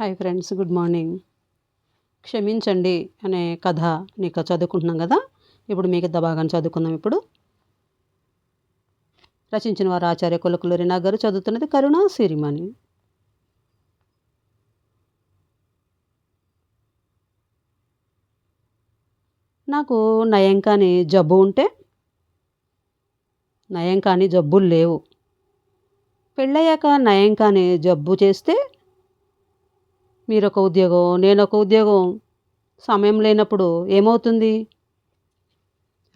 Hi friends good morning. క్షమించండి అనే కథ నీకు చదువుకుంటున్నాం కదా? ఇప్పుడు మీకు భాగాన్ని చదువుకుందాం ఇప్పుడు. రచించిన వారు ఆచార్య కొలకులూరి గారు చదువుతున్నది కరుణ సిరిమణి. నాకు నయం కాని జబ్బు ఉంటే నయం కాని జబ్బులు లేవు. పెళ్ళయ్యాక నయం కాని జబ్బు చేస్తే మీరొక ఉద్యోగం నేను ఒక ఉద్యోగం. సమయం లేనప్పుడు ఏమవుతుంది?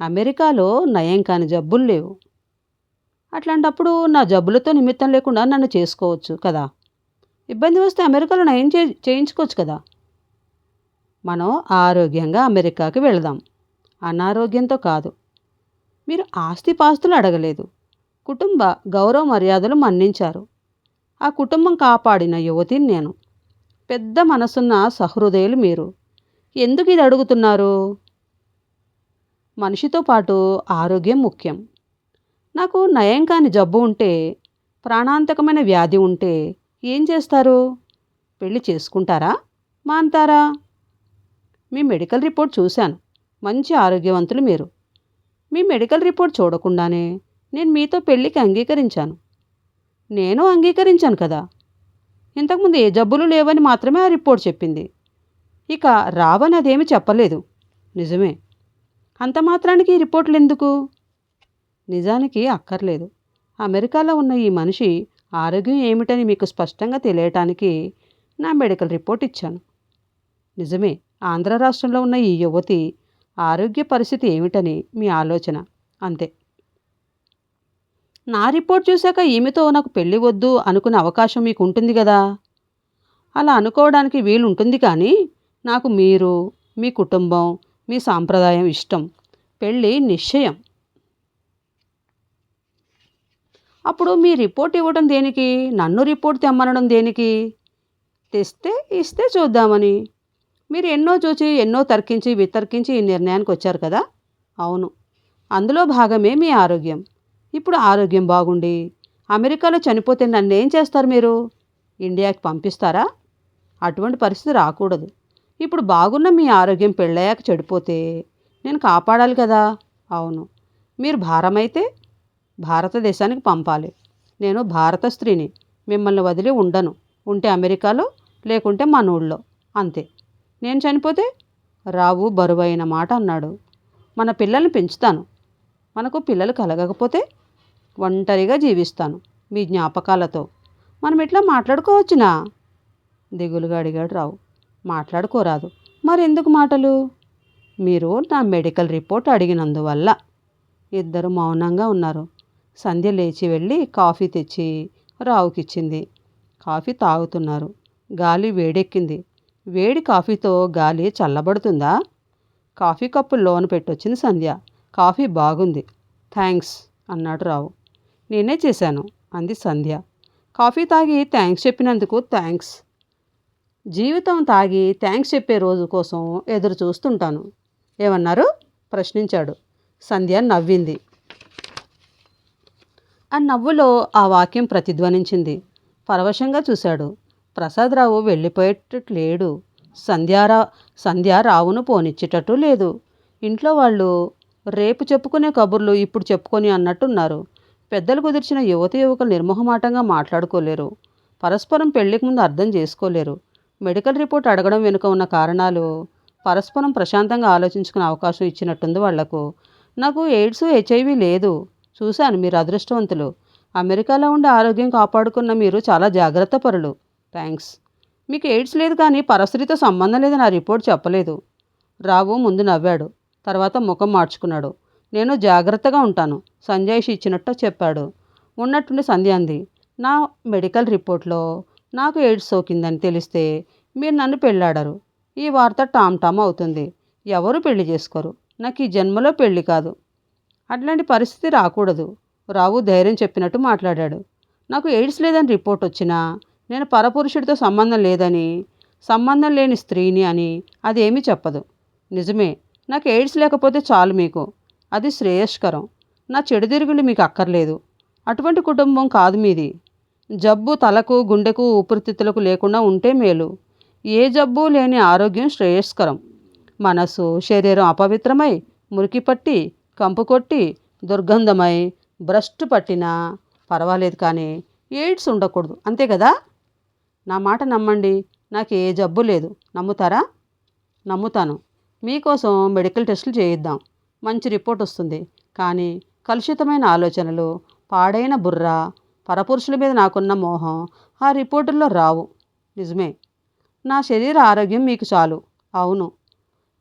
అమెరికాలో నయం కాని జబ్బులు లేవు. అట్లాంటప్పుడు నా జబ్బులతో నిమిత్తం లేకుండా నన్ను చేసుకోవచ్చు కదా? ఇబ్బంది వస్తే అమెరికాలో నయం చే చేయించుకోవచ్చు కదా? మనం ఆరోగ్యంగా అమెరికాకి వెళదాం. అనారోగ్యంతో కాదు. మీరు ఆస్తిపాస్తులు అడగలేదు. కుటుంబ గౌరవ మర్యాదలు మన్నించారు. ఆ కుటుంబం కాపాడిన యువతిని నేను. పెద్ద మనసున్న సహృదయులు మీరు. ఎందుకు ఇది అడుగుతున్నారు? మనిషితో పాటు ఆరోగ్యం ముఖ్యం. నాకు నయం కాని జబ్బు ఉంటే ప్రాణాంతకమైన వ్యాధి ఉంటే ఏం చేస్తారు? పెళ్ళి చేసుకుంటారా? మాంతారా? మీ మెడికల్ రిపోర్ట్ చూశాను. మంచి ఆరోగ్యవంతులు మీరు. మీ మెడికల్ రిపోర్ట్ చూడకుండానే నేను మీతో పెళ్ళికి అంగీకరించాను. నేను అంగీకరించాను కదా. ఇంతకుముందు ఏ జబ్బులు లేవని మాత్రమే ఆ రిపోర్ట్ చెప్పింది. ఇక రావని అదేమి చెప్పలేదు. నిజమే. అంత మాత్రానికి ఈ రిపోర్ట్లు ఎందుకు? నిజానికి అక్కర్లేదు. అమెరికాలో ఉన్న ఈ మనిషి ఆరోగ్యం ఏమిటని మీకు స్పష్టంగా తెలియటానికి నా మెడికల్ రిపోర్ట్ ఇచ్చాను. నిజమే ఆంధ్ర రాష్ట్రంలో ఉన్న ఈ యువతి ఆరోగ్య పరిస్థితి ఏమిటని మీ ఆలోచన. అంతే. నా రిపోర్ట్ చూశాక ఈమెతో నాకు పెళ్ళి వద్దు అనుకునే అవకాశం మీకు ఉంటుంది కదా. అలా అనుకోవడానికి వీలు ఉంటుంది కానీ నాకు మీరు మీ కుటుంబం మీ సాంప్రదాయం ఇష్టం. పెళ్ళి నిశ్చయం. అప్పుడు మీ రిపోర్ట్ ఇవ్వడం దేనికి? నన్ను రిపోర్ట్ తెమ్మనడం దేనికి? తెస్తే ఇస్తే చూద్దామని. మీరు ఎన్నో చూచి ఎన్నో తర్కించి వితర్కించి ఈ నిర్ణయానికి వచ్చారు కదా? అవును. అందులో భాగమే మీ ఆరోగ్యం. ఇప్పుడు ఆరోగ్యం బాగుండి. అమెరికాలో చనిపోతే నన్ను ఏం చేస్తారు మీరు? ఇండియాకి పంపిస్తారా? అటువంటి పరిస్థితి రాకూడదు. ఇప్పుడు బాగున్న మీ ఆరోగ్యం పెళ్ళయ్యాక చెడిపోతే నేను కాపాడాలి కదా? అవును. మీరు భారమైతే భారతదేశానికి పంపాలి. నేను భారత స్త్రీని. మిమ్మల్ని వదిలి ఉండను. ఉంటే అమెరికాలో లేకుంటే మన ఊళ్ళో. అంతే. నేను చనిపోతే రావు బరువైన మాట అన్నాడు. మన పిల్లల్ని పెంచుతాను. మనకు పిల్లలు కలగకపోతే ఒంటరిగా జీవిస్తాను మీ జ్ఞాపకాలతో. మనం ఇట్లా మాట్లాడుకోవచ్చునా? దిగులుగా అడిగాడు రావు. మాట్లాడుకోరాదు. మరెందుకు మాటలు? మీరు నా మెడికల్ రిపోర్ట్ అడిగినందువల్ల. ఇద్దరు మౌనంగా ఉన్నారు. సంధ్య లేచి వెళ్ళి కాఫీ తెచ్చి రావుకిచ్చింది. కాఫీ తాగుతున్నారు. గాలి వేడెక్కింది. వేడి కాఫీతో గాలి చల్లబడుతుందా? కాఫీ కప్పు లోన పెట్టొచ్చింది సంధ్య. కాఫీ బాగుంది. థ్యాంక్స్ అన్నాడు రావు. నేనే చేశాను అంది సంధ్య. కాఫీ తాగి థ్యాంక్స్ చెప్పినందుకు థ్యాంక్స్. జీవితం తాగి థ్యాంక్స్ చెప్పే రోజు కోసం ఎదురు చూస్తుంటాను. ఏమన్నారు? ప్రశ్నించాడు. సంధ్య నవ్వింది. ఆ నవ్వులో ఆ వాక్యం ప్రతిధ్వనించింది. పరవశంగా చూశాడు. ప్రసాదరావు వెళ్ళిపోయేటట్టు లేడు సంధ్యారా సంధ్య రావును పోనిచ్చేటట్టు లేదు. ఇంట్లో వాళ్ళు రేపు చెప్పుకునే కబుర్లు ఇప్పుడు చెప్పుకొని అన్నట్టున్నారు. పెద్దలు కుదిర్చిన యువత యువకులు నిర్మోహమాటంగా మాట్లాడుకోలేరు. పరస్పరం పెళ్ళికి ముందు అర్థం చేసుకోలేరు. మెడికల్ రిపోర్ట్ అడగడం వెనుక ఉన్న కారణాలు పరస్పరం ప్రశాంతంగా ఆలోచించుకునే అవకాశం ఇచ్చినట్టుంది వాళ్ళకు. నాకు ఎయిడ్స్ హెచ్ఐవి లేదు. చూశాను మీరు అదృష్టవంతులు. అమెరికాలో ఉండే ఆరోగ్యం కాపాడుకున్న మీరు చాలా జాగ్రత్త పరులు. థ్యాంక్స్ మీకు ఎయిడ్స్ లేదు కానీ పరస్త్రీతో సంబంధం లేదని నా రిపోర్ట్ చెప్పలేదు. రావు ముందు నవ్వాడు. తర్వాత ముఖం మార్చుకున్నాడు. నేను జాగ్రత్తగా ఉంటాను సంజయ్షి ఇచ్చినట్టు చెప్పాడు. ఉన్నట్టుండి సంధ్య అంది నా మెడికల్ రిపోర్ట్లో నాకు ఎయిడ్స్ సోకిందని తెలిస్తే మీరు నన్ను పెళ్ళాడరు ఈ వార్త టామ్ టామ్ అవుతుంది. ఎవరు పెళ్ళి చేసుకోరు? నాకు ఈ జన్మలో పెళ్ళి కాదు. అట్లాంటి పరిస్థితి రాకూడదు. రావు ధైర్యం చెప్పినట్టు మాట్లాడాడు. నాకు ఎయిడ్స్ లేదని రిపోర్ట్ వచ్చినా నేను పరపురుషుడితో సంబంధం లేదని సంబంధం లేని స్త్రీని అని అదేమీ చెప్పదు. నిజమే నాకు ఎయిడ్స్ లేకపోతే చాలు మీకు. అది శ్రేయస్కరం. నా చెడుదిరుగులు మీకు అక్కర్లేదు. అటువంటి కుటుంబం కాదు మీది. జబ్బు తలకు గుండెకు ఊపిరితిత్తులకు లేకుండా ఉంటే మేలు. ఏ జబ్బు లేని ఆరోగ్యం శ్రేయస్కరం. మనసు శరీరం అపవిత్రమై మురికి పట్టి కంపు కొట్టి దుర్గంధమై భ్రష్టు పట్టినా పర్వాలేదు కానీ ఎయిడ్స్ ఉండకూడదు. అంతే కదా? నా మాట నమ్మండి. నాకు ఏ జబ్బు లేదు. నమ్ముతారా? నమ్ముతాను. మీకోసం మెడికల్ టెస్టులు చేయిద్దాం. మంచి రిపోర్ట్ వస్తుంది. కానీ కలుషితమైన ఆలోచనలు పాడైన బుర్ర పరపురుషుల మీద నాకున్న మోహం ఆ రిపోర్టుల్లో రావు. నిజమే. నా శరీర ఆరోగ్యం మీకు చాలు. అవును.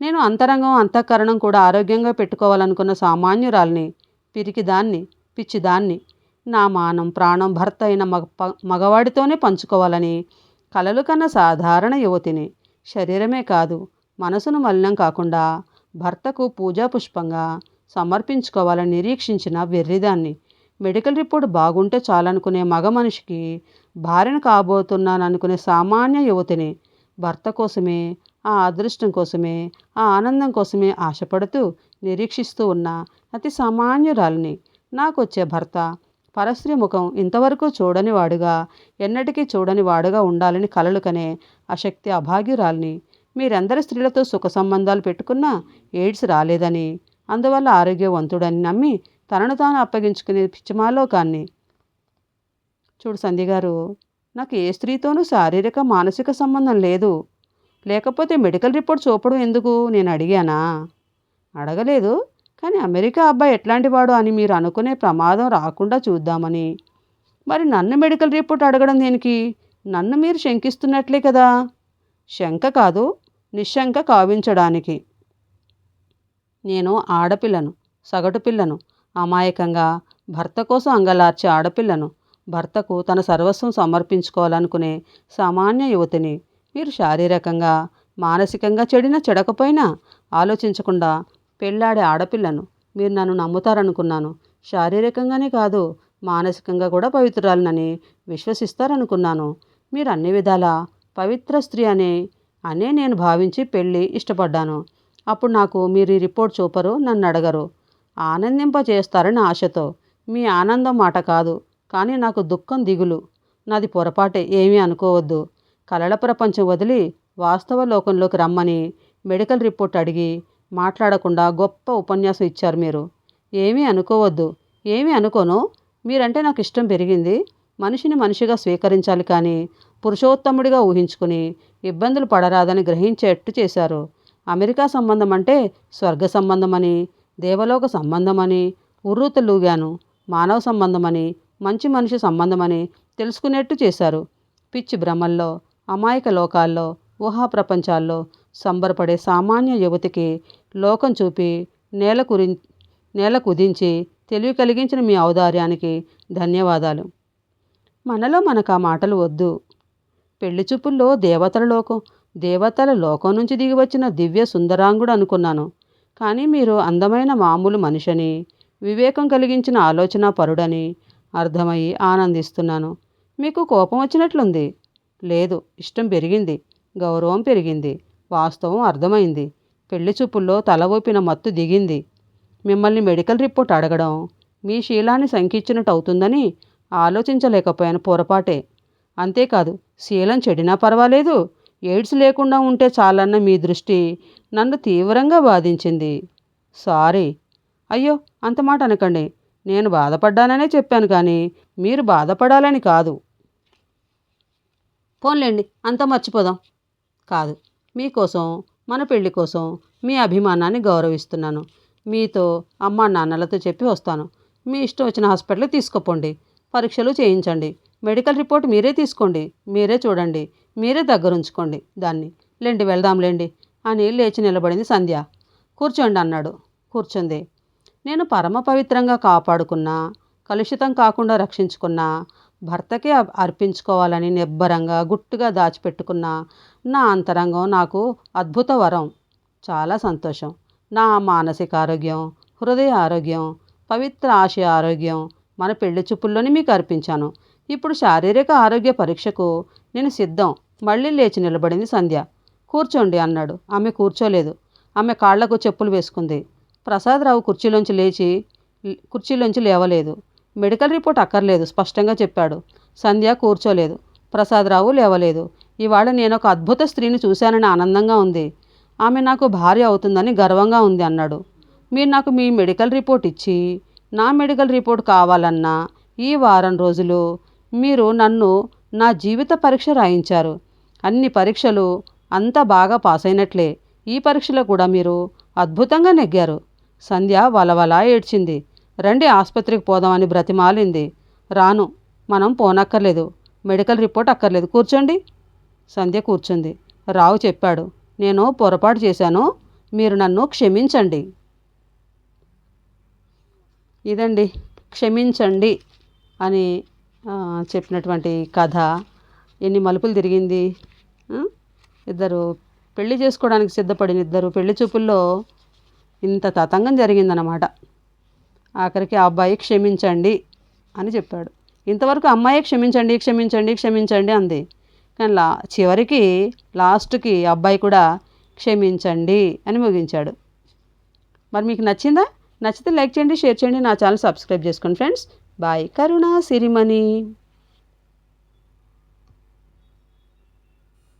నేను అంతరంగం అంతఃకరణం కూడా ఆరోగ్యంగా పెట్టుకోవాలనుకున్న సామాన్యురాల్ని పిరికిదాన్ని పిచ్చిదాన్ని నా మానం ప్రాణం భర్త అయిన మగ ప- మగవాడితోనే పంచుకోవాలని కలలు కన్న సాధారణ యువతిని శరీరమే కాదు మనసును మలినం కాకుండా భర్తకు పూజా పుష్పంగా సమర్పించుకోవాలని నిరీక్షించిన వెర్రిదాన్ని మెడికల్ రిపోర్ట్ బాగుంటే చాలనుకునే మగ మనిషికి భార్యను కాబోతున్నాననుకునే సామాన్య యువతిని భర్త కోసమే ఆ అదృష్టం కోసమే ఆ ఆనందం కోసమే ఆశపడుతూ నిరీక్షిస్తూ ఉన్న అతి సామాన్యురాలిని నాకొచ్చే భర్త పరస్త్రీ ముఖం ఇంతవరకు చూడని వాడుగా ఎన్నటికీ చూడని వాడుగా ఉండాలని కలలు కనే అశక్తి అభాగ్యురాలిని మీరందరి స్త్రీలతో సుఖ సంబంధాలు పెట్టుకున్నా ఎయిడ్స్ రాలేదని అందువల్ల ఆరోగ్యవంతుడని నమ్మి తనను తాను అప్పగించుకునే పిచ్చిమాలోకాన్ని చూడు సంధి గారు నాకు ఏ స్త్రీతోనూ శారీరక మానసిక సంబంధం లేదు. లేకపోతే మెడికల్ రిపోర్ట్ చూపడం ఎందుకు? నేను అడిగానా? అడగలేదు. కానీ అమెరికా అబ్బాయి ఎట్లాంటి వాడు అని మీరు అనుకునే ప్రమాదం రాకుండా చూద్దామని. మరి నన్ను మెడికల్ రిపోర్ట్ అడగడం దేనికి? నన్ను మీరు శంకిస్తున్నట్లే కదా. శంక కాదు నిశంక కావించడానికి. నేను ఆడపిల్లను సగటు పిల్లను అమాయకంగా భర్త కోసం అంగలార్చే ఆడపిల్లను భర్తకు తన సర్వస్వం సమర్పించుకోవాలనుకునే సామాన్య యువతిని. మీరు శారీరకంగా మానసికంగా చెడినా చెడకపోయినా ఆలోచించకుండా పెళ్ళాడే ఆడపిల్లను. మీరు నన్ను నమ్ముతారనుకున్నాను. శారీరకంగానే కాదు మానసికంగా కూడా పవిత్రాలనని విశ్వసిస్తారనుకున్నాను. మీరు అన్ని విధాల పవిత్ర స్త్రీ అనే అనే నేను భావించి పెళ్ళి ఇష్టపడ్డాను. అప్పుడు నాకు మీరు ఈ రిపోర్ట్ చూపరు నన్ను అడగరు. ఆనందింప చేస్తారని ఆశతో. మీ ఆనందం మాట కాదు కానీ నాకు దుఃఖం దిగులు. నాది పొరపాటే ఏమీ అనుకోవద్దు. కలల ప్రపంచం వదిలి వాస్తవ లోకంలోకి రమ్మని మెడికల్ రిపోర్ట్ అడిగి మాట్లాడకుండా గొప్ప ఉపన్యాసం ఇచ్చారు మీరు. ఏమీ అనుకోవద్దు. ఏమీ అనుకోను. మీరంటే నాకు ఇష్టం పెరిగింది. మనిషిని మనిషిగా స్వీకరించాలి కానీ పురుషోత్తముడిగా ఊహించుకుని ఇబ్బందులు పడరాదని గ్రహించేట్టు చేశారు. అమెరికా సంబంధం అంటే స్వర్గ సంబంధమని దేవలోక సంబంధమని ఉర్రూతలూగాను మానవ సంబంధమని మంచి మనిషి సంబంధమని తెలుసుకునేట్టు చేశారు. పిచ్చి భ్రమల్లో అమాయక లోకాల్లో ఊహా ప్రపంచాల్లో సంబరపడే సామాన్య యువతికి లోకం చూపి నేల కురి నేల కుదించి తెలివి కలిగించిన మీ ఔదార్యానికి ధన్యవాదాలు. మనలో మనకు ఆ మాటలు వద్దు. పెళ్ళి చూపుల్లో దేవతల లోకం దేవతల లోకం నుంచి దిగి వచ్చిన దివ్య సుందరాంగుడు అనుకున్నాను. కానీ మీరు అందమైన మామూలు మనిషిని వివేకం కలిగించిన ఆలోచన పరుడని అర్థమయ్యి ఆనందిస్తున్నాను. మీకు కోపం వచ్చినట్లుంది? లేదు ఇష్టం పెరిగింది గౌరవం పెరిగింది వాస్తవం అర్థమైంది. పెళ్ళి చూపుల్లో తల ఊపిన మత్తు దిగింది. మిమ్మల్ని మెడికల్ రిపోర్ట్ అడగడం మీ శీలాన్ని శంకించినట్టు అవుతుందని ఆలోచించలేకపోయాను పొరపాటే. అంతేకాదు శీలం చెడినా పర్వాలేదు ఎయిడ్స్ లేకుండా ఉంటే చాలన్న మీ దృష్టి నన్ను తీవ్రంగా బాధించింది. సారీ. అయ్యో అంత మాట అనకండి. నేను బాధపడ్డాననే చెప్పాను కానీ మీరు బాధపడాలని కాదు. పోన్లేండి అంతా మర్చిపోదాం. కాదు మీకోసం మన పెళ్ళి కోసం మీ అభిమానాన్ని గౌరవిస్తున్నాను. మీతో అమ్మా నాన్నలతో చెప్పి వస్తాను. మీ ఇష్టం వచ్చిన హాస్పిటల్కి తీసుకుపోండి. పరీక్షలు చేయించండి. మెడికల్ రిపోర్ట్ మీరే తీసుకోండి మీరే చూడండి మీరే దగ్గరుంచుకోండి దాన్ని. లేండి వెళ్దాంలేండి అని లేచి నిలబడింది సంధ్య. కూర్చోండి అన్నాడు. కూర్చుంది. నేను పరమ పవిత్రంగా కాపాడుకున్నా కలుషితం కాకుండా రక్షించుకున్న భర్తకే అర్పించుకోవాలని నిబ్బరంగా గుట్టుగా దాచిపెట్టుకున్న నా అంతరంగం నాకు అద్భుత వరం. చాలా సంతోషం. నా మానసిక ఆరోగ్యం హృదయ ఆరోగ్యం పవిత్ర ఆశయ ఆరోగ్యం మన పెళ్ళి చూపుల్లోనే మీకు అర్పించాను. ఇప్పుడు శారీరక ఆరోగ్య పరీక్షకు నేను సిద్ధం. మళ్ళీ లేచి నిలబడింది సంధ్య. కూర్చోండి అన్నాడు. ఆమె కూర్చోలేదు. ఆమె కాళ్ళకు చెప్పులు వేసుకుంది. ప్రసాదరావు కుర్చీలోంచి లేచి కుర్చీలోంచి లేవలేదు. మెడికల్ రిపోర్ట్ అక్కర్లేదు స్పష్టంగా చెప్పాడు. సంధ్య కూర్చోలేదు. ప్రసాదరావు లేవలేదు. ఇవాళ నేను ఒక అద్భుత స్త్రీని చూశానని ఆనందంగా ఉంది. ఆమె నాకు భార్య అవుతుందని గర్వంగా ఉంది అన్నాడు. మీరు నాకు మీ మెడికల్ రిపోర్ట్ ఇచ్చి నా మెడికల్ రిపోర్ట్ కావాలన్నా ఈ వారం రోజులు మీరు నన్ను నా జీవిత పరీక్ష రాయించారు. అన్ని పరీక్షలు అంత బాగా పాస్ అయినట్లే ఈ పరీక్షలో కూడా మీరు అద్భుతంగా నెగ్గారు. సంధ్య వలవలా ఏడ్చింది. రండి ఆసుపత్రికి పోదామని బ్రతిమాలింది. రాను మనం పోనక్కర్లేదు. మెడికల్ రిపోర్ట్ అక్కర్లేదు. కూర్చోండి. సంధ్య కూర్చుంది. రావు చెప్పాడు. నేను పొరపాటు చేశాను. మీరు నన్ను క్షమించండి. ఇదండి. క్షమించండి అని చెప్పినటువంటి కథ ఎన్ని మలుపులు తిరిగింది ఇద్దరు పెళ్ళి చేసుకోవడానికి సిద్ధపడిన ఇద్దరు పెళ్ళి చూపుల్లో ఇంత తతంగం జరిగిందనమాట ఆఖరికి ఆ అబ్బాయి క్షమించండి అని చెప్పాడు. ఇంతవరకు అమ్మాయి క్షమించండి క్షమించండి క్షమించండి అంది. కానీ లా చివరికి లాస్ట్కి అబ్బాయి కూడా క్షమించండి అని ముగించాడు. మరి మీకు నచ్చిందా? నచ్చితే లైక్ చేయండి షేర్ చేయండి నా ఛానల్ సబ్స్క్రైబ్ చేసుకోండి ఫ్రెండ్స్. బాయ్ కరుణా సిరిమణి.